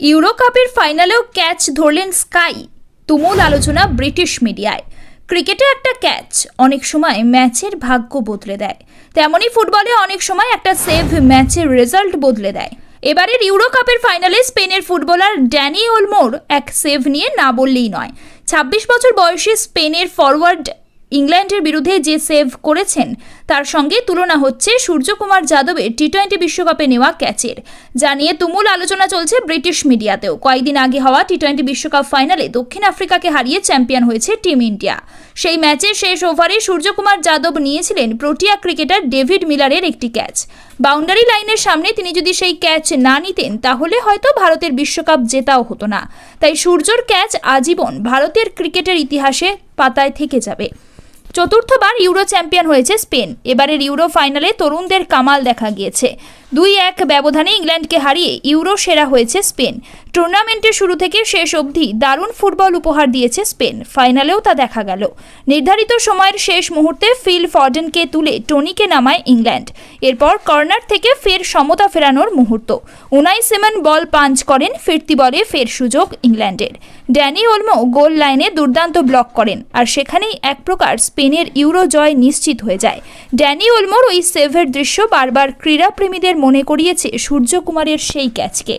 Euro কাপের ফাইনালেও catch ধরলেন sky. তুমুল আলোচনা ব্রিটিশ মিডিয়ায়। ক্রিকেটে একটা ক্যাচ অনেক সময় ম্যাচের ভাগ্য বদলে দেয়। তেমনই ফুটবলে অনেক সময় একটা সেভ ম্যাচের রেজাল্ট বদলে দেয়। এবারের ইউরো কাপের ফাইনালে স্পেনের ফুটবলার ড্যানি ওলমোর এক সেভ নিয়ে না বললেই নয়। ছাব্বিশ বছর বয়সী স্পেনের ফরওয়ার্ড ইংল্যান্ডের বিরুদ্ধে যে সেভ করেছেন, তার সঙ্গে তুলনা হচ্ছে সূর্যকুমার যাদবের টি টোয়েন্টি বিশ্বকাপে নেওয়া ক্যাচের। যা নিয়ে তুমুল আলোচনা চলছে ব্রিটিশ মিডিয়াতেও। কয়েকদিন আগে হওয়া টি টোয়েন্টি বিশ্বকাপ ফাইনালে দক্ষিণ আফ্রিকাকে হারিয়ে চ্যাম্পিয়ন হয়েছে টিম ইন্ডিয়া। সেই ম্যাচের শেষ ওভারে সূর্যকুমার যাদব নিয়েছিলেন প্রোটিয়া ক্রিকেটার ডেভিড মিলারের একটি ক্যাচ। বাউন্ডারি লাইনের সামনে তিনি যদি সেই ক্যাচ না নিতেন, তাহলে হয়তো ভারতের বিশ্বকাপ জেতাও হতো না। তাই সূর্যর ক্যাচ আজীবন ভারতের ক্রিকেটের ইতিহাসে পাতায় থেকে যাবে। চতুর্থবার ইউরো চ্যাম্পিয়ন হয়েছে স্পেন। এবারের ইউরো ফাইনালে তরুণদের কামাল দেখা গিয়েছে। দুই এক ব্যবধানে ইংল্যান্ডকে হারিয়ে ইউরো সেরা হয়েছে স্পেন। টুর্নামেন্টের শুরু থেকে শেষ অবধি দারুণ ফুটবল উপহার দিয়েছে স্পেন। ফাইনালেও তা দেখা গেল। নির্ধারিত সময়ের শেষ মুহূর্তে ফিল ফর্ডেনকে তুলে টনিকে নামায় ইংল্যান্ড। এরপর কর্নার থেকে ফের সমতা ফেরানোর মুহূর্ত। উনাই সেমন বল পাঞ্চ করেন, ফিরতি বলে ফের সুযোগ ইংল্যান্ডের। ড্যানি ওলমো গোল লাইনে দুর্দান্ত ব্লক করেন আর সেখানেই এক প্রকার স্পেনের ইউরো জয় নিশ্চিত হয়ে যায়। ড্যানি ওলমোর ওই সেভের দৃশ্য বারবার ক্রীড়াপ্রেমীদের মনে করিয়েছে সূর্যকুমারের সেই ক্যাচকে।